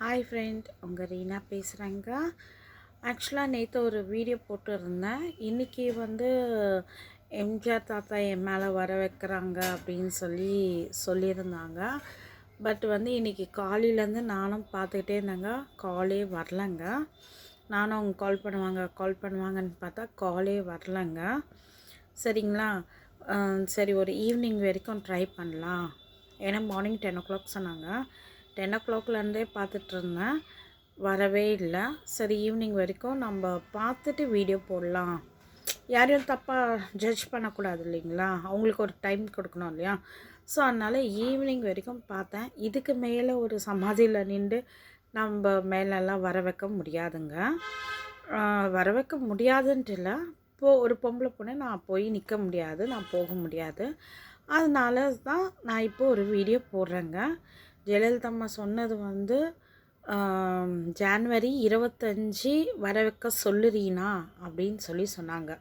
Hi friend உங்கள் ரீனா பேசுகிறேங்க ஆக்சுவலாக நேற்று ஒரு வீடியோ போட்டுருந்தேன். இன்றைக்கி வந்து எம்ஜிஆர் தாத்தா என் மேலே வர வைக்கிறாங்க அப்படின்னு சொல்லி சொல்லியிருந்தாங்க. பட் வந்து இன்றைக்கி காலையிலேருந்து நானும் பார்த்துக்கிட்டே இருந்தேங்க. காலே வரலங்க. நானும் அவங்க கால் பண்ணுவாங்க கால் பண்ணுவாங்கன்னு பார்த்தா காலே வரலங்க. சரிங்களா? சரி ஒரு ஈவினிங் வரைக்கும் ட்ரை பண்ணலாம். ஏன்னா மார்னிங் டென் ஓ கிளாக் சொன்னாங்க. டென் ஓ கிளாக்லேருந்தே பார்த்துட்ருந்தேன். வரவே இல்லை. சரி ஈவினிங் வரைக்கும் நம்ம பார்த்துட்டு வீடியோ போடலாம். யாரையும் தப்பாக ஜட்ஜ் பண்ணக்கூடாது இல்லைங்களா? அவங்களுக்கு ஒரு டைம் கொடுக்கணும் இல்லையா? ஸோ அதனால் ஈவினிங் வரைக்கும் பார்த்தேன். இதுக்கு மேலே ஒரு சமாதியில் நின்று நம்ம மேலெல்லாம் வர வைக்க முடியாதுங்க. வர வைக்க முடியாதுன்ட்டு இல்லை. போ ஒரு பொம்பளை பொண்ணு நான் போய் நிற்க முடியாது. நான் போக முடியாது. அதனால தான் நான் இப்போ ஒரு வீடியோ போடுறேங்க. ஜெயலலிதம்மா சொன்னது வந்து ஜான்வரி இருபத்தஞ்சி வர வைக்க சொல்லுறீனா அப்படின்னு சொல்லி சொன்னாங்க.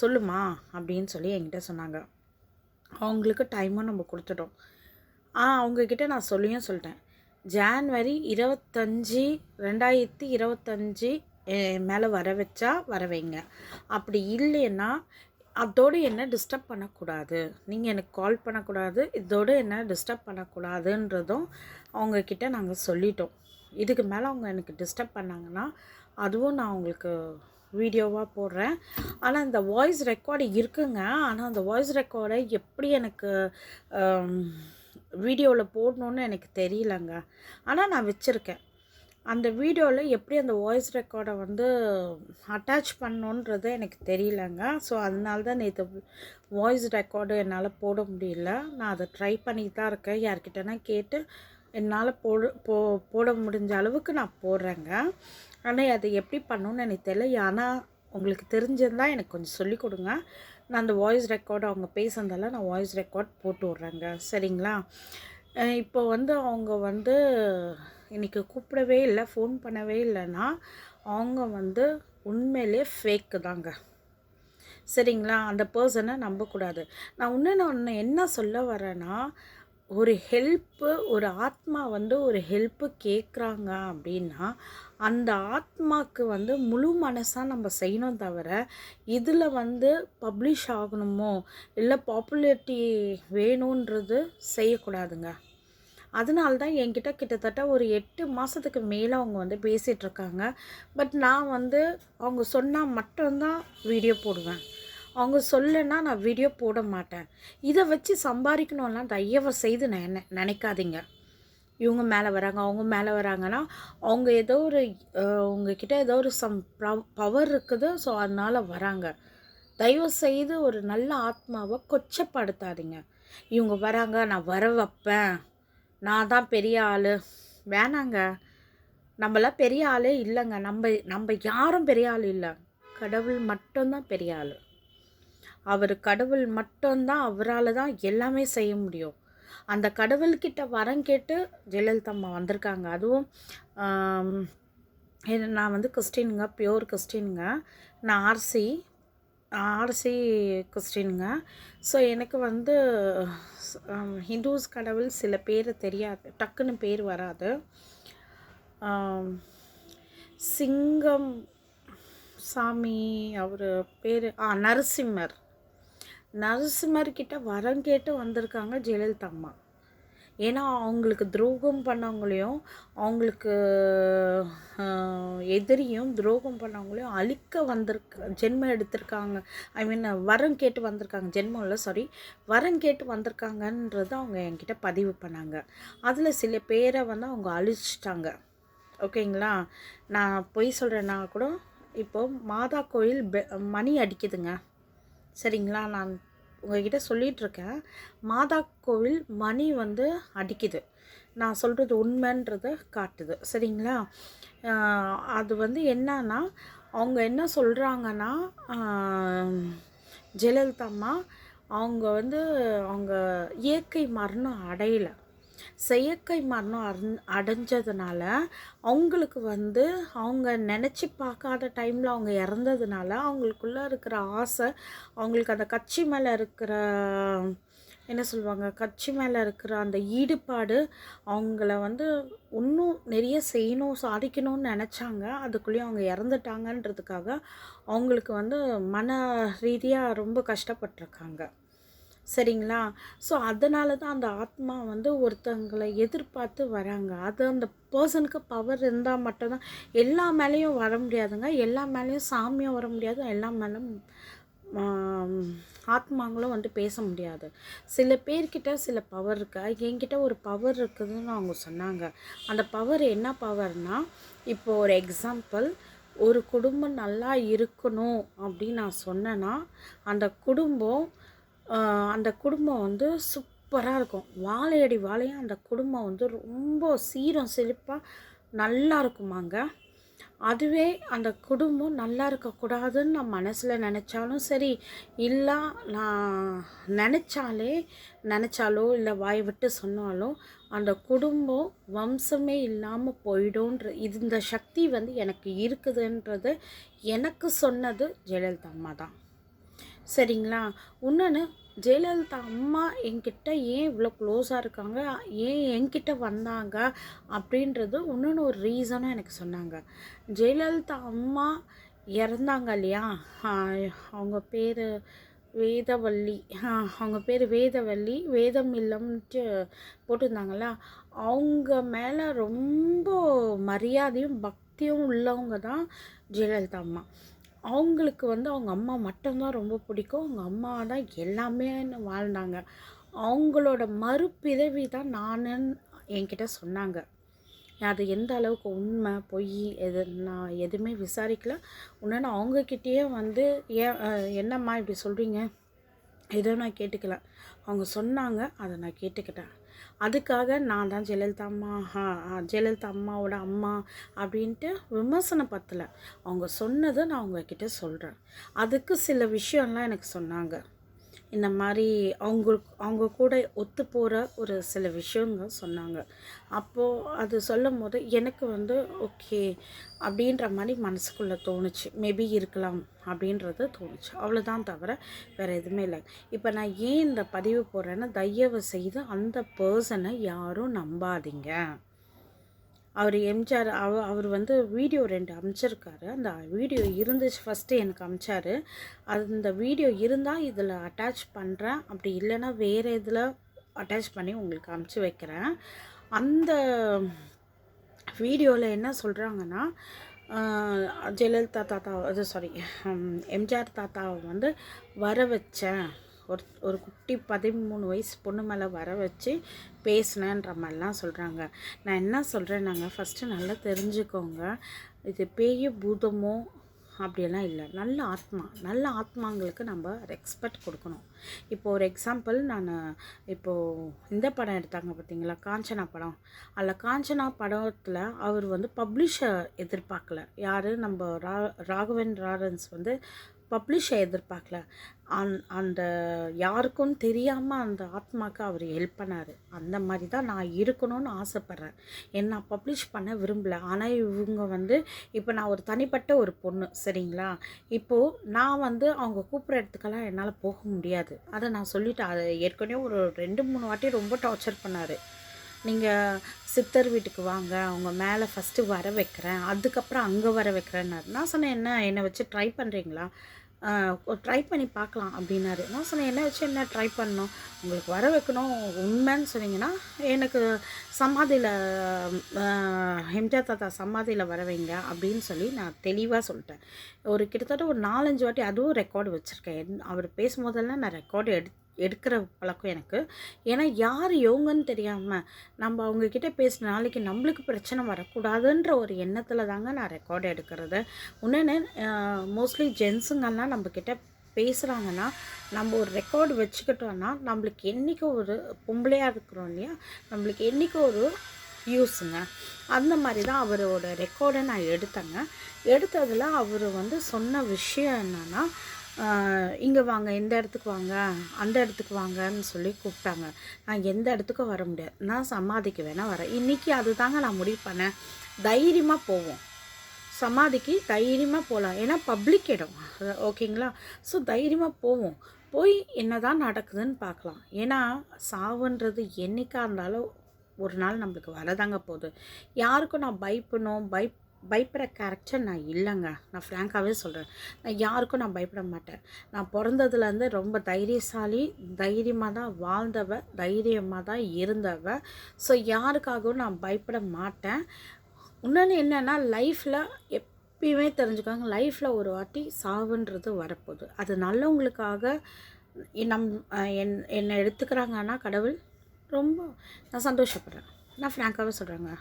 சொல்லுமா அப்படின்னு சொல்லி என்கிட்ட சொன்னாங்க. அவங்களுக்கு டைமும் நம்ம கொடுத்துட்டோம். ஆ அவங்கக்கிட்ட நான் சொல்லியும் சொல்லிட்டேன். ஜான்வரி இருபத்தஞ்சி ரெண்டாயிரத்தி இருபத்தஞ்சி மேலே வர வச்சா வர வைங்க. அப்படி இல்லைன்னா அதோடு என்ன டிஸ்டர்ப் பண்ணக்கூடாது. நீங்கள் எனக்கு கால் பண்ணக்கூடாது. இதோடு என்ன டிஸ்டர்ப் பண்ணக்கூடாதுன்றதும் அவங்கக்கிட்ட நாங்கள் சொல்லிட்டோம். இதுக்கு மேலே அவங்க எனக்கு டிஸ்டர்ப் பண்ணாங்கன்னா அதுவும் நான் உங்களுக்கு வீடியோவாக போடுறேன். ஆனால் இந்த வாய்ஸ் ரெக்கார்டு இருக்குங்க. ஆனால் அந்த வாய்ஸ் ரெக்கார்டை எப்படி எனக்கு வீடியோவில் போடணுன்னு எனக்கு தெரியலங்க. ஆனால் நான் வச்சுருக்கேன். அந்த வீடியோவில் எப்படி அந்த வாய்ஸ் ரெக்கார்டை வந்து அட்டாச் பண்ணணுன்றது எனக்கு தெரியலங்க. ஸோ அதனால தான் நேற்று வாய்ஸ் ரெக்கார்டு என்னால் போட முடியல. நான் அதை ட்ரை பண்ணிட்டு தான் இருக்கேன். யார்கிட்டனா கேட்டு என்னால் போட போ போட முடிஞ்ச அளவுக்கு நான் போடுறேங்க. ஆனால் அதை எப்படி பண்ணணும்னு எனக்கு தெரியல. ஆனால் உங்களுக்கு தெரிஞ்சிருந்தால் எனக்கு கொஞ்சம் சொல்லிக் கொடுங்க. நான் அந்த வாய்ஸ் ரெக்கார்டு அவங்க பேசுனதால நான் வாய்ஸ் ரெக்கார்ட் போட்டு விட்றேங்க. சரிங்களா? இப்போ வந்து அவங்க வந்து இன்றைக்கி கூப்பிடவே இல்லை ஃபோன் பண்ணவே இல்லைன்னா அவங்க வந்து உண்மையிலே ஃபேக்கு தாங்க. சரிங்களா? அந்த பர்சனை நம்பக்கூடாது. நான் இன்னொன்று ஒன்று என்ன சொல்ல வரேன்னா ஒரு ஹெல்ப்பு ஒரு ஆத்மா வந்து ஒரு ஹெல்ப்பு கேட்குறாங்க அப்படின்னா அந்த ஆத்மாக்கு வந்து முழு மனசாக நம்ம செய்யணும் தவிர இதில் வந்து பப்ளிஷ் ஆகணுமோ இல்லை பாப்புலரிட்டி வேணுன்றது செய்யக்கூடாதுங்க. அதனால தான் என்கிட்ட கிட்டத்தட்ட ஒரு எட்டு மாதத்துக்கு மேலே அவங்க வந்து பேசிகிட்ருக்காங்க பட் நான் வந்து அவங்க சொன்னால் மட்டும்தான் வீடியோ போடுவேன். அவங்க சொல்லனா நான் வீடியோ போட மாட்டேன். இதை வச்சு சம்பாதிக்கணும்லாம் தயவு செய்து நினை நினைக்காதீங்க. இவங்க மேலே வராங்க அவங்க மேலே வராங்கன்னா அவங்க ஏதோ ஒரு உங்ககிட்ட ஏதோ ஒரு சம் பவர் இருக்குது ஸோ அதனால் வராங்க. தயவு செய்து ஒரு நல்ல ஆத்மாவை கொச்சப்படுத்தாதீங்க. இவங்க வராங்க நான் வர வைப்பேன். நான் தான் பெரிய ஆள். வேணாங்க. நம்மளாம் பெரிய ஆளே இல்லைங்க. நம்ம நம்ம யாரும் பெரிய ஆள் இல்லை. கடவுள் மட்டும்தான் பெரிய ஆள். அவர் கடவுள் மட்டும்தான் அவரால் தான் எல்லாமே செய்ய முடியும். அந்த கடவுள்கிட்ட வரம் கேட்டு ஜெயலலிதா அம்மா வந்திருக்காங்க. அதுவும் நான் வந்து கிறிஸ்டினுங்க பியோர் கிறிஸ்டினுங்க. நான் ஆர்சி ஆர்சி கிறிஸ்டினுங்க ஸோ எனக்கு வந்து ஹிந்துஸ் கடவுள் சில பேர் தெரியாது. டக்குன்னு பேர் வராது. சிங்கம் சாமி அவர் பேர் ஆ நரசிம்மர். நரசிம்மர்கிட்ட வரம் கேட்டு வந்திருக்காங்க ஜெயலலிதா அம்மா. ஏன்னா அவங்களுக்கு துரோகம் பண்ணவங்களையும் அவங்களுக்கு எதிரியும் துரோகம் பண்ணவங்களையும் அழிக்க வந்திருக்க ஜென்மம் எடுத்திருக்காங்க. ஐ மீன் வரம் கேட்டு வந்திருக்காங்க. ஜென்மம் இல்லை சாரி வரம் கேட்டு வந்திருக்காங்கன்றது அவங்க என்கிட்ட பதிவு பண்ணாங்க. அதில் சில பேரை வந்து அவங்க அழிச்சிட்டாங்க. ஓகேங்களா? நான் பொய் சொல்கிறேன்னா கூட இப்போ மாதா கோயில் பெ மணி அடிக்குதுங்க. சரிங்களா? நான் உங்ககிட்ட சொல்லிகிட்ருக்கேன் இருக்கேன் மாதா கோவில் மணி வந்து அடிக்குது. நான் சொல்கிறது உண்மைன்றதை காட்டுது. சரிங்களா? அது வந்து என்னன்னா அவங்க என்ன சொல்கிறாங்கன்னா ஜெயலலிதா அம்மா அவங்க வந்து அவங்க இயற்கை மரணம் அடையலை. செயற்கை மரணம் அடைஞ் அடைஞ்சதுனால அவங்களுக்கு வந்து அவங்க நினச்சி பார்க்காத டைமில் அவங்க இறந்ததுனால அவங்களுக்குள்ளே இருக்கிற ஆசை அவங்களுக்கு அந்த கட்சி மேலே இருக்கிற என்ன சொல்லுவாங்க கட்சி மேலே இருக்கிற அந்த ஈடுபாடு அவங்கள வந்து இன்னும் நிறைய செய்யணும் சாதிக்கணும்னு நினச்சாங்க. அதுக்குள்ளேயும் அவங்க இறந்துட்டாங்கன்றதுக்காக அவங்களுக்கு வந்து மன ரீதியாக ரொம்ப கஷ்டப்பட்டிருக்காங்க. சரிங்களா? ஸோ அதனால தான் அந்த ஆத்மா வந்து ஒருத்தங்களை எதிர்பார்த்து வராங்க. அது அந்த பர்சனுக்கு பவர் இருந்தால் மட்டும்தான் எல்லா மேலேயும் வர முடியாதுங்க. எல்லா மேலேயும் சாமியும் வர முடியாது. எல்லா மேலும் ஆத்மாங்களும் வந்து பேச முடியாது. சில பேர்கிட்ட சில பவர் இருக்கா? என்கிட்ட ஒரு பவர் இருக்குதுன்னு அவங்க சொன்னாங்க. அந்த பவர் என்ன பவர்னால் இப்போ ஒரு எக்ஸாம்பிள் ஒரு குடும்பம் நல்லா இருக்கணும் அப்படின்னு நான் சொன்னேன்னா அந்த குடும்பம் அந்த குடும்பம் வந்து சூப்பராக இருக்கும். வாழையடி வாழையும் அந்த குடும்பம் வந்து ரொம்ப சீரம் செழிப்பாக நல்லா இருக்குமாங்க. அதுவே அந்த குடும்பம் நல்லா இருக்கக்கூடாதுன்னு நான் மனசில் நினச்சாலும் சரி இல்லை நான் நினச்சாலே நினச்சாலோ இல்லை வாய் விட்டு சொன்னாலும் அந்த குடும்பம் வம்சமே இல்லாமல் போயிடும்ன்ற இது இந்த சக்தி வந்து எனக்கு இருக்குதுன்றது எனக்கு சொன்னது ஜெயலலிதா அம்மா தான். சரிங்களா? இன்னொன்று ஜெயலலிதா அம்மா என்கிட்ட ஏன் இவ்வளோ க்ளோஸாக இருக்காங்க? ஏன் என்கிட்ட வந்தாங்க? அப்படின்றது இன்னொன்று ஒரு ரீசனும் எனக்கு சொன்னாங்க. ஜெயலலிதா அம்மா இறந்தாங்க இல்லையா? அவங்க பேர் வேதவள்ளி அவங்க பேர் வேதவள்ளி வேதம் இல்லம்ன்ட்டு போட்டிருந்தாங்களா அவங்க மேலே ரொம்ப மரியாதையும் பக்தியும் உள்ளவங்க தான் ஜெயலலிதா அம்மா. அவங்களுக்கு வந்து அவங்க அம்மா மட்டும்தான் ரொம்ப பிடிக்கும். அவங்க அம்மா தான் எல்லாமே வாழ்ந்தாங்க. அவங்களோட மறுபிறவி தான் நானுன்னு என்கிட்ட சொன்னாங்க. அது எந்த அளவுக்கு உண்மை பொய் எது நான் எதுவுமே விசாரிக்கல. உடனே அவங்கக்கிட்டேயே வந்து ஏன் என்னம்மா இப்படி சொல்கிறீங்க ஏதோ நான் கேட்டுக்கல. அவங்க சொன்னாங்க அதை நான் கேட்டுக்கிட்டேன். அதுக்காக நான் தான் ஜெயலலிதா அம்மா ஹா ஜெயலலிதா அம்மாவோட அம்மா அப்படின்ட்டு விமர்சனம் பத்தலை. அவங்க சொன்னதை நான் உங்ககிட்ட சொல்கிறேன் அதுக்கு சில விஷயம்லாம் எனக்கு சொன்னாங்க. இந்த மாதிரி அவங்க அவங்க கூட ஒத்து போகிற ஒரு சில விஷயங்க சொன்னாங்க. அப்போது அது சொல்லும் போது எனக்கு வந்து ஓகே அப்படின்ற மாதிரி மனசுக்குள்ளே தோணுச்சு. மேபி இருக்கலாம் அப்படின்றது தோணுச்சு. அவ்வளோதான் தவிர வேறு எதுவுமே இல்லை. இப்போ நான் ஏன் இந்த பதிவு போடுறேன்னா தயவு செய்து அந்த பர்சனை யாரும் நம்பாதீங்க. அவர் எம்ஜிஆர் அவ அவர் வந்து வீடியோ ரெண்டு அமைச்சிருக்காரு. அந்த வீடியோ இருந்துச்சு ஃபஸ்ட்டு எனக்கு அமைச்சார். அந்த வீடியோ இருந்தால் இதில் அட்டாச் பண்ணுறேன் அப்படி இல்லைன்னா வேறு இதில் அட்டாச் பண்ணி உங்களுக்கு அமுச்சு வைக்கிறேன். அந்த வீடியோவில் என்ன சொல்கிறாங்கன்னா ஜெயலலிதா தாத்தா அது சாரி எம்ஜிஆர் தாத்தாவை வந்து வர வச்சேன். ஒரு ஒரு குட்டி பதிமூணு வயசு பொண்ணு மேலே வர வச்சு பேசினேன்ற மாதிரிலாம் சொல்கிறாங்க நான் என்ன சொல்கிறேன் நாங்கள் ஃபஸ்ட்டு நல்லா தெரிஞ்சுக்கோங்க. இது பேய பூதமோ அப்படியெல்லாம் இல்லை. நல்ல ஆத்மா. நல்ல ஆத்மாங்களுக்கு நம்ம ரெஸ்பெக்ட் கொடுக்கணும். இப்போ ஒரு எக்ஸாம்பிள் நான் இப்போது இந்த படம் எடுத்தாங்க பார்த்தீங்களா காஞ்சனா படம். அதில் காஞ்சனா படத்தில் அவர் வந்து பப்ளிஷர் எதிர்பார்க்கல. யார்? நம்ம ரா ராகவன் ராரன்ஸ் வந்து பப்ளிஷை எதிர்பார்க்கல அந் அந்த யாருக்கும் தெரியாமல் அந்த ஆத்மாக்கு அவர் ஹெல்ப் பண்ணார். அந்த மாதிரி தான் நான் இருக்கணும்னு ஆசைப்பட்றேன். என்ன பப்ளிஷ் பண்ண விரும்பல. ஆனால் இவங்க வந்து இப்போ நான் ஒரு தனிப்பட்ட ஒரு பொண்ணு சரிங்களா? இப்போது நான் வந்து அவங்க கூப்பிட்ற இடத்துக்கெல்லாம் என்னால் போக முடியாது. அதை நான் சொல்லிட்டேன். அதை ஏற்கனவே ஒரு ரெண்டு மூணு வாட்டி ரொம்ப டார்ச்சர் பண்ணார். நீங்கள் சித்தர் வீட்டுக்கு வாங்க. அவங்க மேலே ஃபஸ்ட்டு வர வைக்கிறேன். அதுக்கப்புறம் அங்கே வர வைக்கிறேன்னாரு. நான் சொன்னேன் என்ன என்னை வச்சு ட்ரை பண்ணுறீங்களா ட்ரை பண்ணி பார்க்கலாம் அப்படின்னாரு. நான் சொன்னேன் என்ன வச்சு என்ன ட்ரை பண்ணணும்? உங்களுக்கு வர வைக்கணும் உண்மைன்னு சொன்னீங்கன்னா எனக்கு சமாதியில் ஹெம்ஜா தாத்தா சமாதியில் வர வைங்க அப்படின்னு சொல்லி நான் தெளிவாக சொல்லிட்டேன். ஒரு கிட்டத்தட்ட ஒரு நாலஞ்சு வாட்டி அதுவும் ரெக்கார்டு வச்சுருக்கேன். அவர் பேசும்போதெல்லாம் நான் ரெக்கார்டு எடுத்து எடுக்கிற பழக்கம் எனக்கு. ஏன்னா யார் இவங்கன்னு தெரியாமல் நம்ம அவங்கக்கிட்ட பேசின நாளைக்கு நம்மளுக்கு பிரச்சனை வரக்கூடாதுன்ற ஒரு எண்ணத்தில் தாங்க நான் ரெக்கார்டு எடுக்கிறது. இன்னொன்று மோஸ்ட்லி ஜென்ஸுங்கெல்லாம் நம்மக்கிட்ட பேசுகிறாங்கன்னா நம்ம ஒரு ரெக்கார்டு வச்சுக்கிட்டோன்னா நம்மளுக்கு என்றைக்கு ஒரு பொம்பளையாக இருக்கிறோம் இல்லையா? நம்மளுக்கு என்றைக்கு ஒரு யூஸுங்க அந்த மாதிரி தான் அவரோட ரெக்கார்டை நான் எடுத்தேங்க. எடுத்ததில் அவர் வந்து சொன்ன விஷயம் என்னென்னா இங்கே வாங்க இந்த இடத்துக்கு வாங்க அந்த இடத்துக்கு வாங்கன்னு சொல்லி கூப்பிட்டாங்க. நான் எந்த இடத்துக்கும் வர முடியாது. நான் சமாதிக்கு வேணால் வரேன். இன்றைக்கி அதுதாங்க நான் முடிவு பண்ணேன். தைரியமாக போவோம். சமாதிக்கு தைரியமாக போகலாம் ஏன்னா பப்ளிக் இடம். ஓகேங்களா ஸோ தைரியமாக போவோம். போய் என்ன தான் நடக்குதுன்னு பார்க்கலாம். ஏன்னா சாவுன்றது என்றைக்காக இருந்தாலும் ஒரு நாள் நம்மளுக்கு வரதாங்க போகுது. யாருக்கும் நான் பயப்படணும் பய பயப்படுற கேரக்டர் நான் இல்லைங்க. நான் ஃப்ராங்காகவே சொல்கிறேன் நான் யாருக்கும் நான் பயப்பட மாட்டேன். நான் பிறந்ததுலேருந்து ரொம்ப தைரியசாலி தைரியமாக தான் வாழ்ந்தவ தைரியமாக தான் இருந்தவ. ஸோ யாருக்காகவும் நான் பயப்பட மாட்டேன். இன்னொன்று என்னென்னா லைஃப்பில் எப்பயுமே தெரிஞ்சுக்காங்க லைஃப்பில் ஒரு வாட்டி சாவுன்றது வரப்போகுது. அது நல்லவங்களுக்காக நம் என் என்னை எடுத்துக்கிறாங்கன்னா கடவுள் ரொம்ப நான் சந்தோஷப்படுறேன். நான் ஃப்ராங்காகவே சொல்கிறேங்க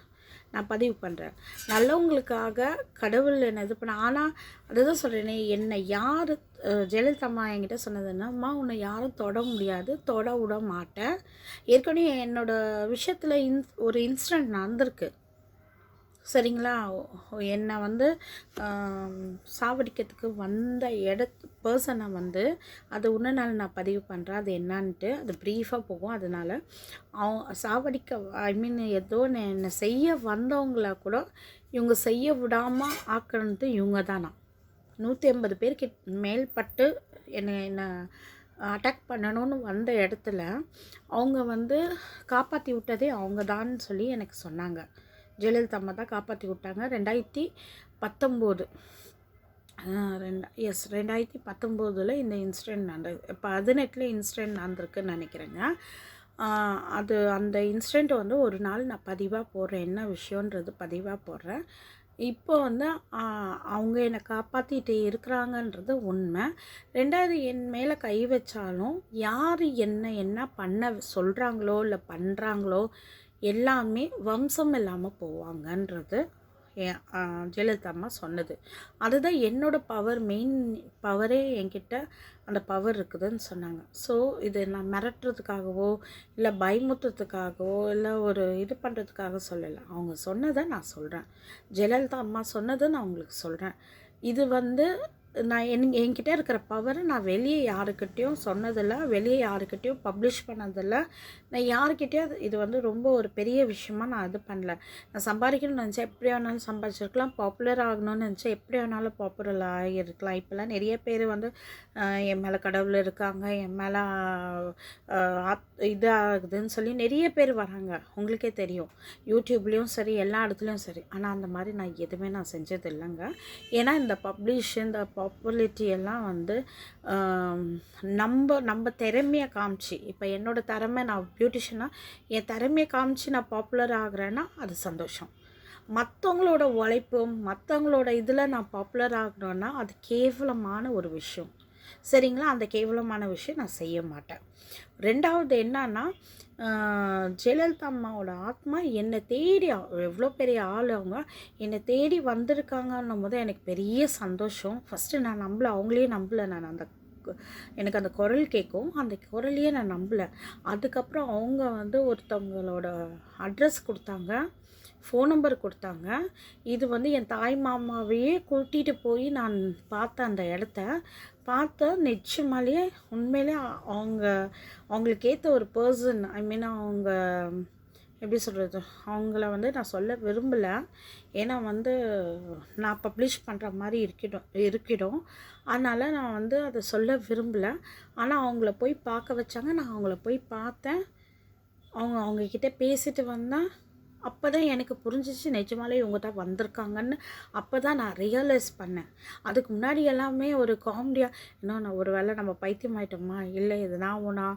நான் பதிவு பண்ணுறேன் நல்லவங்களுக்காக கடவுள் என்ன இது பண்ண ஆனால் அதுதான் சொல்கிறேனே என்னை யார் ஜெயலலிதா அம்மா என்கிட்ட சொன்னதுன்னா அம்மா உன்னை யாரும் தொட முடியாது தொட விட மாட்டேன். ஏற்கனவே என்னோடய விஷயத்தில் இன் ஒரு இன்சிடெண்ட் நடந்திருக்கு. சரிங்களா? என்னை வந்து சாவடிக்கிறதுக்கு வந்த இட பர்சனை வந்து அது இன்னும் நாள் நான் பதிவு பண்ணுறேன் அது என்னான்ட்டு அது ப்ரீஃபாக போகும். அதனால் அவ சாவடிக்க ஐ மீன் ஏதோ என்னை செய்ய வந்தவங்கள கூட இவங்க செய்ய விடாமல் ஆக்கிறது இவங்க தானா நூற்றி ஐம்பது பேருக்கு மேல்பட்டு என்னை என்னை அட்டாக் பண்ணணும்னு வந்த இடத்துல அவங்க வந்து காப்பாற்றி விட்டதே அவங்க தான் சொல்லி எனக்கு சொன்னாங்க. ஜெயலலிதா அம்மா தான் காப்பாற்றி விட்டாங்க. ரெண்டாயிரத்தி பத்தொம்போது. ரெண்டா எஸ் ரெண்டாயிரத்தி பத்தொம்போதில் இந்த இன்சிடெண்ட் நடந்தது பதினெட்டில் இன்சிடெண்ட் நடந்திருக்குன்னு நினைக்கிறேங்க. அது அந்த இன்சிடெண்ட் வந்து ஒரு நாள் நான் பதிவாக போடுறேன். என்ன விஷயன்றது பதிவாக போடுறேன். இப்போ வந்து அவங்க என்னை காப்பாற்றிட்டு இருக்கிறாங்கன்றது உண்மை. ரெண்டாவது என் மேலே கை வச்சாலும் யார் என்ன என்ன பண்ண சொல்கிறாங்களோ இல்லை பண்ணுறாங்களோ எல்லாமே வம்சம் இல்லாமல் போவாங்கன்றது ஜெயலலிதா அம்மா சொன்னது. அதுதான் என்னோடய பவர் மெயின் பவரே என்கிட்ட அந்த பவர் இருக்குதுன்னு சொன்னாங்க. ஸோ இது நான் மிரட்டுறதுக்காகவோ இல்லை பயமுத்துறதுக்காகவோ இல்லை ஒரு இது பண்ணுறதுக்காக சொல்லலை. அவங்க சொன்னதை நான் சொல்கிறேன் ஜெயலலிதா அம்மா சொன்னதை நான் உங்களுக்கு சொல்கிறேன் இது வந்து நான் என் என்கிட்ட இருக்கிற பவரை நான் வெளியே யாருக்கிட்டேயும் சொன்னதில்லை வெளியே யாருக்கிட்டேயும் பப்ளிஷ் பண்ணதில்லை. நான் யாருக்கிட்டேயும் இது வந்து ரொம்ப ஒரு பெரிய விஷயமா நான் இது பண்ணல. நான் சம்பாதிக்கணும்னு நினச்சேன் எப்படி வேணாலும் சம்பாதிச்சிருக்கலாம் பாப்புலர் ஆகணும்னு நினச்சேன் எப்படி வேணாலும் பாப்புலர் ஆகியிருக்கலாம் இப்போல்லாம் நிறைய பேர் வந்து என் மேலே கடவுள் இருக்காங்க என் மேலே இதாகுதுன்னு சொல்லி நிறைய பேர் வராங்க. உங்களுக்கே தெரியும். யூடியூப்லேயும் சரி எல்லா இடத்துலையும் சரி. ஆனால் அந்த மாதிரி நான் எதுவுமே நான் செஞ்சது இல்லைங்க ஏன்னா இந்த பப்ளிஷ் இந்த பாப்புலிட்டி எல்லாம் வந்து நம்ம நம்ம திறமையை காமிச்சு. இப்போ என்னோடய திறமை நான் பியூட்டிஷியனாக என் திறமையை காமிச்சு நான் பாப்புலர் ஆகிறேன்னா அது சந்தோஷம். மற்றவங்களோட உழைப்பும் மற்றவங்களோட இதில் நான் பாப்புலர் ஆகணும்னா அது கேவலமான ஒரு விஷயம். சரிங்களா? அந்த கேவலமான விஷயம் நான் செய்ய மாட்டேன். ரெண்டாவது என்னன்னா ஜெயலலிதா அம்மாவோட ஆத்மா என்னை தேடி எவ்வளோ பெரிய ஆள் அவங்க என்னை தேடி வந்திருக்காங்கன்னும் போது எனக்கு பெரிய சந்தோஷம். ஃபஸ்ட்டு நான் நம்பலை அவங்களே நம்பலை. நான் அந்த எனக்கு அந்த குரல் கேட்கும் அந்த குரலையே நான் நம்பலை. அதுக்கப்புறம் அவங்க வந்து ஒருத்தவங்களோட அட்ரஸ் கொடுத்தாங்க ஃபோன் நம்பர் கொடுத்தாங்க. இது வந்து என் தாய் மாமாவையே கூட்டிகிட்டு போய் நான் பார்த்தேன் அந்த இடத்த பார்த்தா நிச்சயமாலேயே உண்மையிலே அவங்க அவங்களுக்கு ஏற்ற ஒரு பர்சன் ஐ மீன் அவங்க எப்படி சொல்கிறது அவங்கள வந்து நான் சொல்ல விரும்பலை. ஏன்னா வந்து நான் பப்ளிஷ் பண்ணுற மாதிரி இருக்கிடும் இருக்கிடும். அதனால் நான் வந்து அதை சொல்ல விரும்பலை. ஆனால் அவங்கள போய் பார்க்க வச்சாங்க. நான் அவங்கள போய் பார்த்தேன். அவங்க அவங்கக்கிட்ட பேசிட்டு வந்தேன். அப்போ தான் எனக்கு புரிஞ்சிச்சு நிஜமாலே இவங்க தான் வந்திருக்காங்கன்னு. அப்போ தான் நான் ரியலைஸ் பண்ணேன். அதுக்கு முன்னாடி எல்லாமே ஒரு காமெடியாக இன்னும் ஒரு வேளை நம்ம பைத்தியம் ஆயிட்டோமா? இல்லை இது நான் ஒன்றா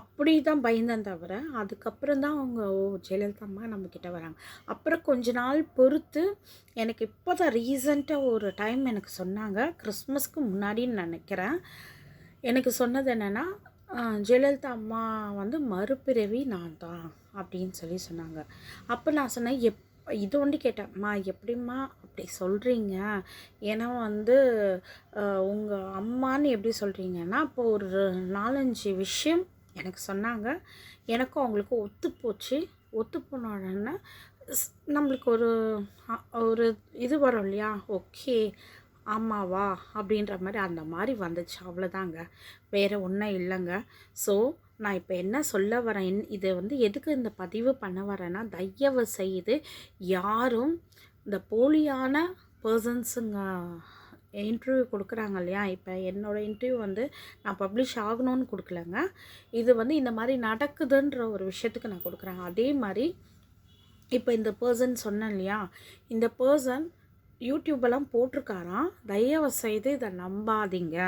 அப்படி தான் பயந்தேன் தவிர அதுக்கப்புறம் தான் அவங்க ஓ ஜெயலலிதா அம்மா நம்மக்கிட்ட வராங்க. அப்புறம் கொஞ்ச நாள் பொறுத்து எனக்கு இப்போ தான் ரீசண்டாக ஒரு டைம் எனக்கு சொன்னாங்க. கிறிஸ்மஸ்க்கு முன்னாடின்னு நினைக்கிறேன். எனக்கு சொன்னது என்னென்னா ஜெயலலிதா அம்மா வந்து மறுபிறவி நான் தான் அப்படின்னு சொல்லி சொன்னாங்க. அப்போ நான் சொன்னேன் எப் இது ஒன்று கேட்டேன்ம்மா எப்படிம்மா அப்படி சொல்கிறீங்க ஏன்னா வந்து உங்கள் அம்மான்னு எப்படி சொல்கிறீங்கன்னா அப்போ ஒரு நாலஞ்சு விஷயம் எனக்கு சொன்னாங்க. எனக்கும் அவங்களுக்கு ஒத்து போச்சு. ஒத்து போனோடனே நம்மளுக்கு ஒரு ஒரு இது வரும் இல்லையா? ஓகே ஆமாவா அப்படின்ற மாதிரி அந்த மாதிரி வந்துச்சு. அவ்வளோதாங்க. வேறு ஒன்றும் இல்லைங்க. ஸோ நான் இப்போ என்ன சொல்ல வரேன்? இதை வந்து எதுக்கு இந்த பதிவு பண்ண வரேன்னா தயவு செய்து யாரும் இந்த போலியான பர்சன்ஸுங்க இன்டர்வியூ கொடுக்குறாங்க இல்லையா? இப்போ என்னோடய இன்டர்வியூ வந்து நான் பப்ளிஷ் ஆகணும்னு கொடுக்கலங்க. இது வந்து இந்த மாதிரி நடக்குதுன்ற ஒரு விஷயத்துக்கு நான் கொடுக்குறேன். அதே மாதிரி இப்போ இந்த பர்சன் சொன்னேன் இல்லையா? இந்த பர்சன் யூடியூப்பெல்லாம் போட்டிருக்காராம். தயவு செய்து இதை நம்பாதீங்க.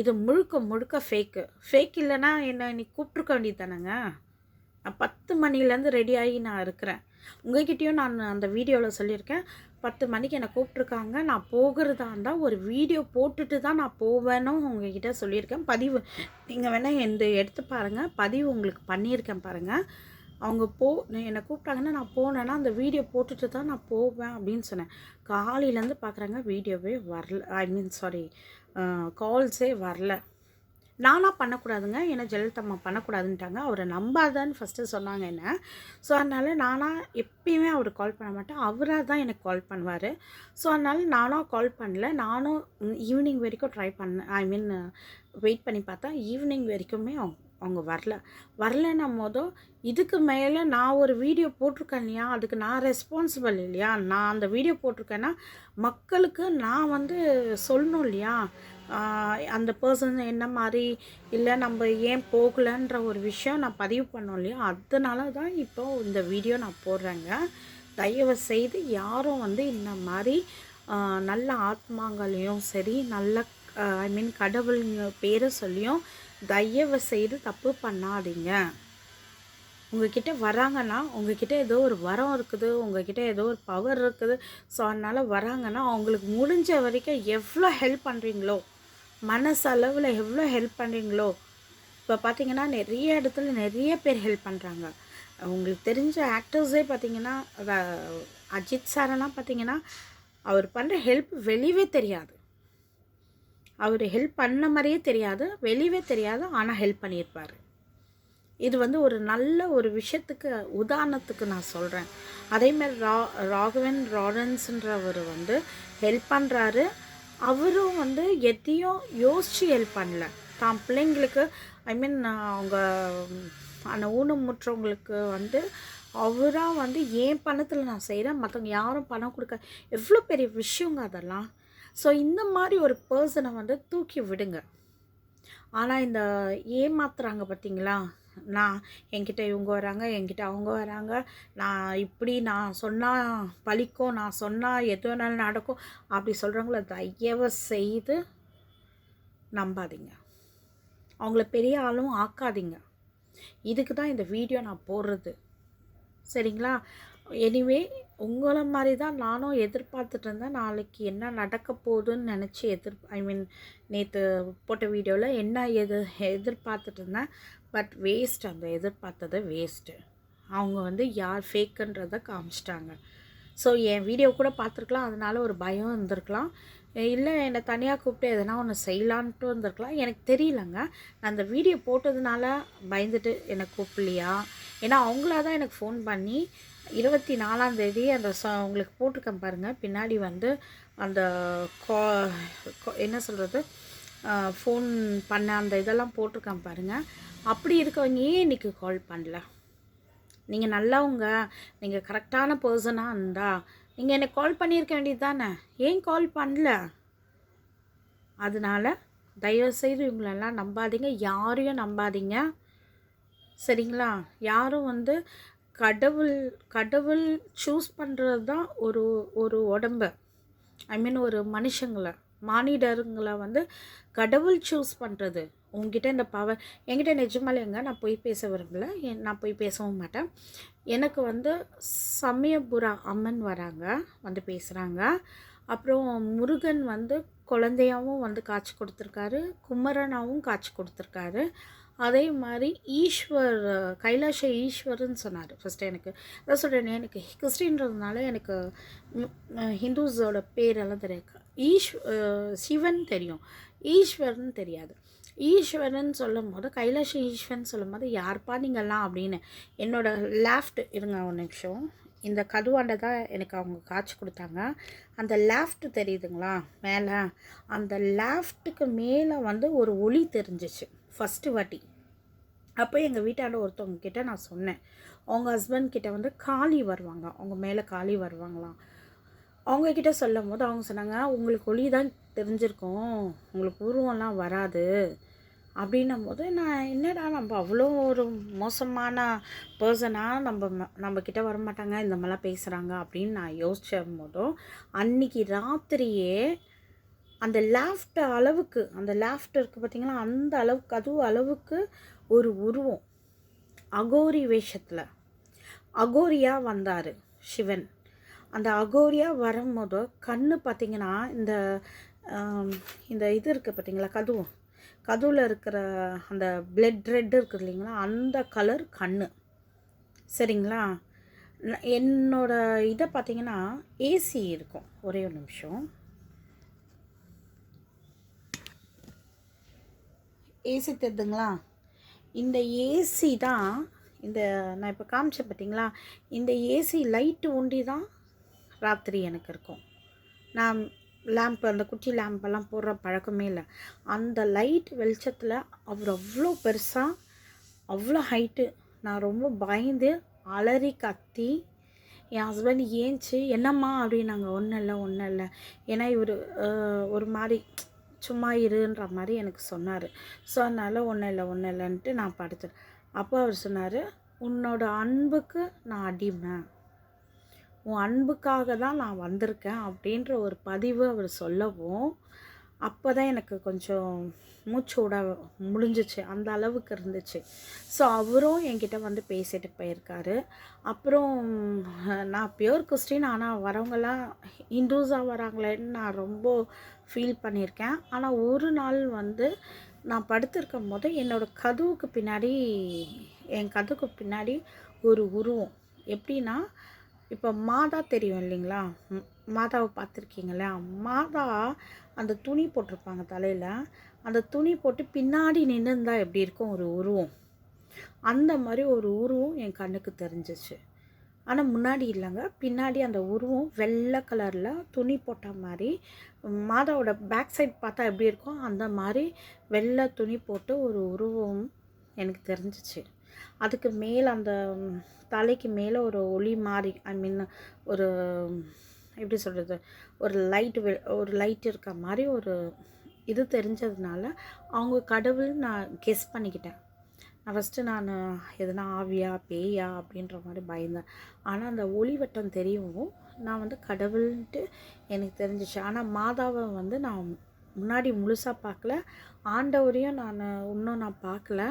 இது முழுக்க முழுக்க ஃபேக்கு ஃபேக் இல்லைன்னா என்ன நீ கூப்பிட்ருக்க வேண்டியது தானேங்க நான் பத்து மணிலேருந்து ரெடி ஆகி நான் இருக்கிறேன். உங்ககிட்டயும் நான் அந்த வீடியோவில் சொல்லியிருக்கேன். பத்து மணிக்கு என்னை கூப்பிட்ருக்காங்க நான் போகிறதா இருந்தால் ஒரு வீடியோ போட்டுட்டு தான் நான் போவேனும் உங்ககிட்ட சொல்லியிருக்கேன். பதிவு நீங்கள் வேணால் எந்த எடுத்து பாருங்கள் பதிவு உங்களுக்கு பண்ணியிருக்கேன் பாருங்கள் அவங்க போ என்னை கூப்பிட்டாங்கன்னா நான் போனேன்னா அந்த வீடியோ போட்டுட்டு தான் நான் போவேன் அப்படின்னு சொன்னேன். காலையிலேருந்து பார்க்குறாங்க வீடியோவே வரல. ஐ மீன் சாரி கால்ஸே வரல. நானாக பண்ணக்கூடாதுங்க. ஏன்னா ஜெயலலிதம்மா பண்ணக்கூடாதுன்ட்டாங்க. அவரை நம்பாதான்னு ஃபஸ்ட்டு சொன்னாங்க என்ன. ஸோ அதனால் நானாக எப்பயுமே அவர் கால் பண்ண மாட்டேன். அவராக தான் எனக்கு கால் பண்ணுவார். ஸோ அதனால் நானும் கால் பண்ணல. நானும் ஈவினிங் வரைக்கும் ட்ரை பண்ணேன் ஐ மீன் வெயிட் பண்ணி பார்த்தா ஈவினிங் வரைக்குமே அவங்க அவங்க வரல. வரலன்னும் போதும் இதுக்கு மேலே நான் ஒரு வீடியோ போட்டிருக்கேன் இல்லையா? அதுக்கு நான் ரெஸ்பான்சிபிள் இல்லையா? நான் அந்த வீடியோ போட்டிருக்கேன்னா மக்களுக்கு நான் வந்து சொல்லணும் இல்லையா? அந்த பர்சன் என்ன மாதிரி இல்லை நம்ம ஏன் போகலன்ற ஒரு விஷயம் நான் பதிவு பண்ணோம் இல்லையா? அதனால தான் இப்போ இந்த வீடியோ நான் போடுறேங்க. தயவு செய்து யாரும் வந்து இந்த மாதிரி நல்ல ஆத்மாங்களையும் சரி நல்ல ஐ மீன் கடவுள் பேரை சொல்லியும் தயவு செய்து தப்பு பண்ணாதீங்க. உங்ககிட்ட வராங்கன்னா உங்ககிட்ட ஏதோ ஒரு வரம் இருக்குது உங்ககிட்ட ஏதோ ஒரு பவர் இருக்குது. ஸோ அதனால் வராங்கன்னா அவங்களுக்கு முடிஞ்ச வரைக்கும் எவ்வளோ ஹெல்ப் பண்ணுறீங்களோ மனசளவில் எவ்வளோ ஹெல்ப் பண்ணுறீங்களோ இப்போ பார்த்தீங்கன்னா நிறைய இடத்துல நிறைய பேர் ஹெல்ப் பண்ணுறாங்க உங்களுக்கு தெரிஞ்ச ஆக்டர்ஸே பார்த்தீங்கன்னா அஜித் சாரெல்லாம் பார்த்தீங்கன்னா அவர் பண்ணுற ஹெல்ப் வெளியவே தெரியாது. அவர் ஹெல்ப் பண்ண மாதிரியே தெரியாது வெளியவே தெரியாது ஆனால் ஹெல்ப் பண்ணியிருப்பார். இது வந்து ஒரு நல்ல ஒரு விஷயத்துக்கு உதாரணத்துக்கு நான் சொல்கிறேன் அதேமாதிரி ரா ராகவன் ராடன்ஸுன்றவர் வந்து ஹெல்ப் பண்ணுறாரு அவரும் வந்து எதையும் யோசித்து ஹெல்ப் பண்ணல. தான் பிள்ளைங்களுக்கு ஐ மீன் அவங்க அந்த ஊனமுற்றவங்களுக்கு வந்து அவராக வந்து ஏன் பணத்தில் நான் செய்கிறேன் மற்றவங்க யாரும் பணம் கொடுக்க எவ்வளோ பெரிய விஷயங்க அதெல்லாம். ஸோ இந்த மாதிரி ஒரு பர்சனை வந்து தூக்கி விடுங்க. ஆனால் இந்த ஏமாத்துறாங்க பார்த்தீங்களா நான் என்கிட்ட இவங்க வராங்க என்கிட்ட அவங்க வராங்க. நான் இப்படி நான் சொன்னால் பழிக்கும் நான் சொன்னால் எது வேணாலும் நடக்கும். அப்படி சொல்கிறவங்கள தயவு செய்து நம்பாதீங்க. அவங்கள பெரிய ஆளும் ஆக்காதீங்க. இதுக்கு தான் இந்த வீடியோ நான் போடுறது. சரிங்களா? எனிவே உங்களை மாதிரி தான் நானும் எதிர்பார்த்துட்டு இருந்தேன். நாளைக்கு என்ன நடக்க போகுதுன்னு நினச்சி எதிர் ஐ மீன் நேற்று போட்ட வீடியோவில் என்ன எது எதிர்பார்த்துட்டு இருந்தேன். பட் வேஸ்ட் அந்த எதிர்பார்த்தது வேஸ்ட்டு அவங்க வந்து யார் ஃபேக்குன்றதை காமிச்சிட்டாங்க. ஸோ என் வீடியோ கூட பார்த்துருக்கலாம். அதனால ஒரு பயம் இருந்திருக்கலாம். இல்லை என்னை தனியாக கூப்பிட்டு எதனா ஒன்று செய்யலான்ட்டு இருந்திருக்கலாம். எனக்கு தெரியலங்க. நான் அந்த வீடியோ போட்டதுனால பயந்துட்டு என்னை கூப்பிடலையா? ஏன்னா அவங்களா தான் எனக்கு ஃபோன் பண்ணி இருபத்தி நாலாம் தேதி அந்த ச உங்களுக்கு போட்டிருக்கேன் பாருங்கள் பின்னாடி வந்து அந்த கா என்ன சொல்கிறது ஃபோன் பண்ண அந்த இதெல்லாம் போட்டிருக்கேன் பாருங்கள் அப்படி இருக்கவங்க ஏன் இன்றைக்கி கால் பண்ணல? நீங்கள் நல்லவங்க. நீங்கள் கரெக்டான பர்சனாக இருந்தா நீங்கள் எனக்கு கால் பண்ணியிருக்க வேண்டியது தானே? ஏன் கால் பண்ணல? அதனால தயவுசெய்து இவங்களெல்லாம் நம்பாதீங்க. யாரையும் நம்பாதீங்க. சரிங்களா? யாரும் வந்து கடவுள் கடவுள் சூஸ் பண்ணுறது தான் ஒரு ஒரு உடம்ப. ஐ மீன் ஒரு மனுஷங்களை மானிடருங்களை வந்து கடவுள் சூஸ் பண்ணுறது உங்ககிட்ட இந்த பவர் என்கிட்ட நிஜமாலேங்க நான் போய் பேச விரும்பல என்- நான் போய் பேசவும் மாட்டேன். எனக்கு வந்து சமயபுரா அம்மன் வராங்க வந்து பேசுகிறாங்க அப்புறம் முருகன் வந்து குழந்தையாகவும் வந்து காட்சி கொடுத்துருக்காரு குமரனாகவும் காட்சி கொடுத்துருக்காரு. அதே மாதிரி ஈஸ்வர் கைலாஷ ஈஸ்வர்னு சொன்னார் ஃபஸ்ட்டு எனக்கு. அதான் சொல்கிறேன் எனக்கு கிறிஸ்டின்றதுனால எனக்கு ஹிந்துஸோட பேரெல்லாம் தெரியாது. ஈஸ் சிவன் தெரியும். ஈஸ்வர்னு தெரியாது. ஈஸ்வரன் சொல்லும் போது கைலாஷ ஈஸ்வரன் சொல்லும் போது யார்ப்பா நீங்கள்லாம்? அப்படின்னு என்னோடய லேஃப்ட் இருங்க ஒரு நிமிஷம். இந்த கதுவாண்டை தான் எனக்கு அவங்க காட்சி கொடுத்தாங்க. அந்த லேஃப்ட் தெரியுதுங்களா? மேலே. அந்த லேஃப்ட்டுக்கு மேலே வந்து ஒரு ஒளி தெரிஞ்சிச்சு. ஃபஸ்ட்டு வாட்டி. அப்போ எங்கள் வீட்டாண்ட ஒருத்தவங்க கிட்டே நான் சொன்னேன். அவங்க ஹஸ்பண்ட் கிட்டே வந்து காளி வருவாங்க. அவங்க மேலே காளி வருவாங்களாம். அவங்கக்கிட்ட சொல்லும் போது அவங்க சொன்னாங்க உங்களுக்கு ஒளி தான் தெரிஞ்சிருக்கும். உங்களுக்கு உருவம்லாம் வராது. அப்படின்னும் போது நான் என்னடா நம்ம அவ்வளோ ஒரு மோசமான பர்சனாக நம்ம ம- நம்ம கிட்ட வரமாட்டாங்க. இந்த மாதிரிலாம் பேசுகிறாங்க அப்படின்னு நான் யோசிச்சும் போதும் அன்னைக்கு ராத்திரியே அந்த லேஃப்ட் அளவுக்கு அந்த லேஃப்ட் இருக்குது பார்த்திங்கன்னா அந்த அளவுக்கு அதுவும் அளவுக்கு ஒரு உருவம். அகோரி வேஷத்தில். அகோரியா வந்தார் சிவன். அந்த அகோரியா வரும்போது கண்ணு பார்த்தீங்கன்னா இந்த இந்த இது இருக்குது பார்த்தீங்களா கதுவு கதுவில் இருக்கிற அந்த பிளட் ரெட் இருக்குது இல்லைங்களா அந்த கலர் கண்ணு. சரிங்களா? என்னோடய என்னோட இதை பார்த்தீங்கன்னா ஏசி இருக்கும் ஒரே ஒரு நிமிஷம். ஏசி தெரியுதுங்களா இந்த ஏசி தான் இந்த நான் இப்போ காமிச்சேன் பார்த்தீங்களா இந்த ஏசி லைட்டு ஒண்டி தான் ராத்திரி எனக்கு இருக்கும். நான் லேம்ப் அந்த குட்டி லேம்பெல்லாம் போடுற பழக்கமே இல்லை. அந்த லைட் வெளிச்சத்தில் அவர் அவ்வளோ பெருசாக அவ்வளோ ஹைட்டு நான் ரொம்ப பயந்து அலறி கத்தி என் ஹஸ்பண்ட் ஏஞ்சி என்னம்மா? அப்படின்னாங்க. ஒன்றும் இல்லை ஒன்றும் இல்லை. ஏன்னா இவர் ஒரு மாதிரி சும்மா இருன்ற மாதிரி எனக்கு சொன்னார். ஸோ அதனால் ஒன்றும் இல்லை ஒன்றும் இல்லைன்ட்டு நான் படுத்துட்டேன். அப்போ அவர் சொன்னார் உன்னோட அன்புக்கு நான் அடிமை உன் அன்புக்காக தான் நான் வந்திருக்கேன். அப்படின்ற ஒரு பதிவு அவர் சொல்லவும் அப்போ தான் எனக்கு கொஞ்சம் மூச்சோட முடிஞ்சிச்சு. அந்த அளவுக்கு இருந்துச்சு. ஸோ அவரும் என்கிட்ட வந்து பேசிட்டு போயிருக்காரு. அப்புறம் நான் பியோர் கிறிஸ்டின் ஆனால் வரவங்கெல்லாம் இந்துஸாக வராங்களேன்னு நான் ரொம்ப ஃபீல் பண்ணியிருக்கேன். ஆனால் ஒரு நாள் வந்து நான் படுத்திருக்கும் போது என்னோடய கதவுக்கு பின்னாடி என் கதவுக்கு பின்னாடி ஒரு உருவம். எப்படின்னா இப்போ மாதா தெரியும் இல்லைங்களா? மாதாவை பார்த்துருக்கீங்களா மாதா அந்த துணி போட்டிருப்பாங்க தலையில் அந்த துணி போட்டு பின்னாடி நின்றுந்தா எப்படி இருக்கும்? ஒரு உருவம். அந்த மாதிரி ஒரு உருவம் என் கண்ணுக்கு தெரிஞ்சிச்சு. ஆனால் முன்னாடி இல்லைங்க. பின்னாடி அந்த உருவம் வெள்ளை கலரில் துணி போட்ட மாதிரி மாதாவோட பேக் சைட் பார்த்தா எப்படி இருக்கும் அந்த மாதிரி வெள்ளை துணி போட்டு ஒரு உருவம் எனக்கு தெரிஞ்சிச்சு. அதுக்கு மேலே அந்த தலைக்கு மேலே ஒரு ஒளி மாதிரி ஐ மீன் ஒரு எப்படி சொல்கிறது ஒரு லைட் ஒரு லைட் இருக்க மாதிரி ஒரு இது தெரிஞ்சதுனால அவங்க கடவுள் நான் கெஸ் பண்ணிக்கிட்டேன். நான் ஃபஸ்ட்டு நான் எதுனா ஆவியா பேயா அப்படின்ற மாதிரி பயந்தேன். ஆனால் அந்த ஒளிவட்டம் தெரியவும் நான் வந்து கடவுள்ன்ட்டு எனக்கு தெரிஞ்சிச்சு. ஆனால் மாதாவை வந்து நான் முன்னாடி முழுசாக பார்க்கல. ஆண்டவரையும் நான் இன்னும் நான் பார்க்கல.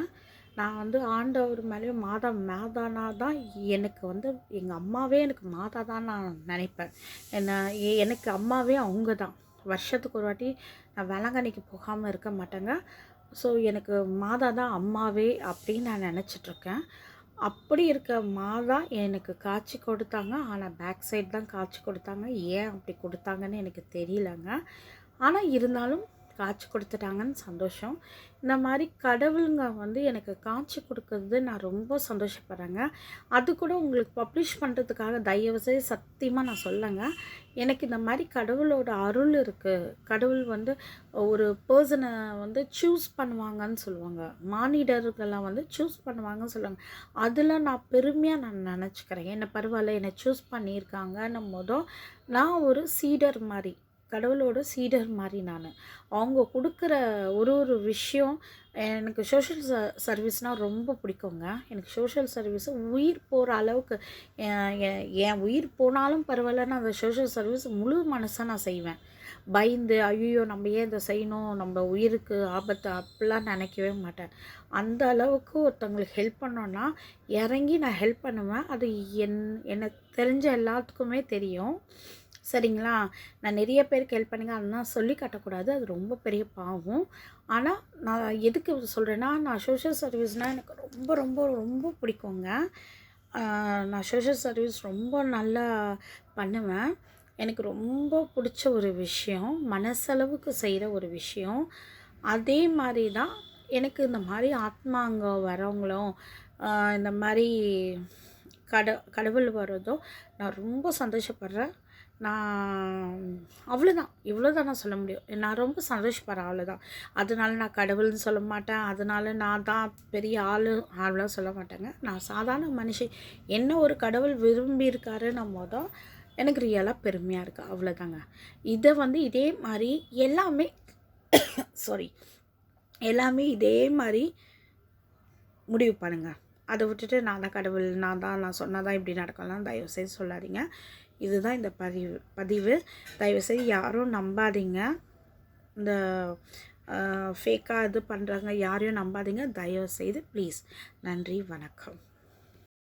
நான் வந்து ஆண்டவர் மேலேயும் மாதா மாதானா தான் எனக்கு வந்து எங்கள் அம்மாவே எனக்கு மாதா தான் நான் நினைப்பேன். என்ன எனக்கு அம்மாவே அவங்க தான் வருஷத்துக்கு ஒரு வாட்டி நான் வேளாங்கண்ணிக்கு போகாமல் இருக்க மாட்டேங்க. ஸோ எனக்கு மாதா தான் அம்மாவே அப்படின்னு நான் நினச்சிட்ருக்கேன். அப்படி இருக்க மாதா எனக்கு காட்சி கொடுத்தாங்க. ஆனால் பேக் சைடு தான் காட்சி கொடுத்தாங்க. ஏன் அப்படி கொடுத்தாங்கன்னு எனக்கு தெரியலங்க. ஆனால் இருந்தாலும் காட்சி கொடுத்துட்டாங்கன்னு சந்தோஷம். இந்த மாதிரி கடவுளுங்க வந்து எனக்கு காட்சி கொடுக்கறது நான் ரொம்ப சந்தோஷப்படுறேங்க. அது கூட உங்களுக்கு பப்ளிஷ் பண்ணுறதுக்காக தயவுசெய்து சத்தியமாக நான் சொல்லலைங்க எனக்கு இந்த மாதிரி கடவுளோட அருள் இருக்குது கடவுள் வந்து ஒரு பர்சனை வந்து சூஸ் பண்ணுவாங்கன்னு சொல்லுவாங்க. மானிடர்களெல்லாம் வந்து சூஸ் பண்ணுவாங்கன்னு சொல்லுவாங்க. அதில் நான் பெருமையாக நான் நினச்சிக்கிறேன். என்னை பரவாயில்ல என்னை சூஸ் பண்ணியிருக்காங்கன்னும் போதும் நான் ஒரு சீடர் மாதிரி கடவுளோட சீடர் மாதிரி நான். அவங்க கொடுக்குற ஒரு ஒரு விஷயம் எனக்கு சோஷியல் ச சர்வீஸ்னால் ரொம்ப பிடிக்குங்க. எனக்கு சோஷியல் சர்வீஸ் உயிர் போகிற அளவுக்கு என் என் என் உயிர் போனாலும் பரவாயில்லன்னு அந்த சோஷியல் சர்வீஸ் முழு மனசாக நான் செய்வேன். பயந்து ஐயோ நம்ம ஏன் இதை செய்யணும்? நம்ம உயிருக்கு ஆபத்து அப்படிலாம் நினைக்கவே மாட்டேன். அந்த அளவுக்கு ஒருத்தவங்களுக்கு ஹெல்ப் பண்ணோன்னா இறங்கி நான் ஹெல்ப் பண்ணுவேன். அது என் எனக்கு தெரிஞ்ச எல்லாத்துக்குமே தெரியும். சரிங்களா? நான் நிறைய பேருக்கு ஹெல்ப் பண்ணுங்க. அதெல்லாம் சொல்லி காட்டக்கூடாது. அது ரொம்ப பெரிய பாவம். ஆனால் நான் எதுக்கு சொல்கிறேன்னா நான் சோஷியல் சர்வீஸ்னால் எனக்கு ரொம்ப ரொம்ப ரொம்ப பிடிக்குங்க. நான் சோஷியல் சர்வீஸ் ரொம்ப நல்லா பண்ணுவேன். எனக்கு ரொம்ப பிடிச்ச ஒரு விஷயம் மனசளவுக்கு செய்கிற ஒரு விஷயம் அதே மாதிரி தான் எனக்கு இந்த மாதிரி ஆத்மாங்க வரவங்களும் இந்த மாதிரி கட கடவுள் வரதோ நான் ரொம்ப சந்தோஷப்படுறேன். நான் அவ்வளோதான் இவ்வளோ தான் நான் சொல்ல முடியும். நான் ரொம்ப சந்தோஷப்படுறேன் அவ்வளோதான் அதனால நான் கடவுள்னு சொல்ல மாட்டேன். அதனால நான் தான் பெரிய ஆள் ஆள்லாம் சொல்ல மாட்டேங்க. நான் சாதாரண மனுஷன். என்ன ஒரு கடவுள் விரும்பியிருக்காருன்னும் போதும் எனக்கு ரியலாக பெருமையாக இருக்குது அவ்வளோதாங்க இதை வந்து இதே மாதிரி எல்லாமே சாரி எல்லாமே இதே மாதிரி முடிவு பண்ணுங்கள் அதை விட்டுட்டு நான் தான் கடவுள் நான் தான் நான் சொன்னால் தான் இப்படி நடக்கலாம் தயவுசெய்து சொல்லாதீங்க. இதுதான் இந்த பதிவு. பதிவு. தயவுசெய்து யாரும் நம்பாதீங்க. இந்த ஃபேக்காக இது பண்ணுறாங்க யாரையும் நம்பாதீங்க. தயவுசெய்து ப்ளீஸ் நன்றி வணக்கம்.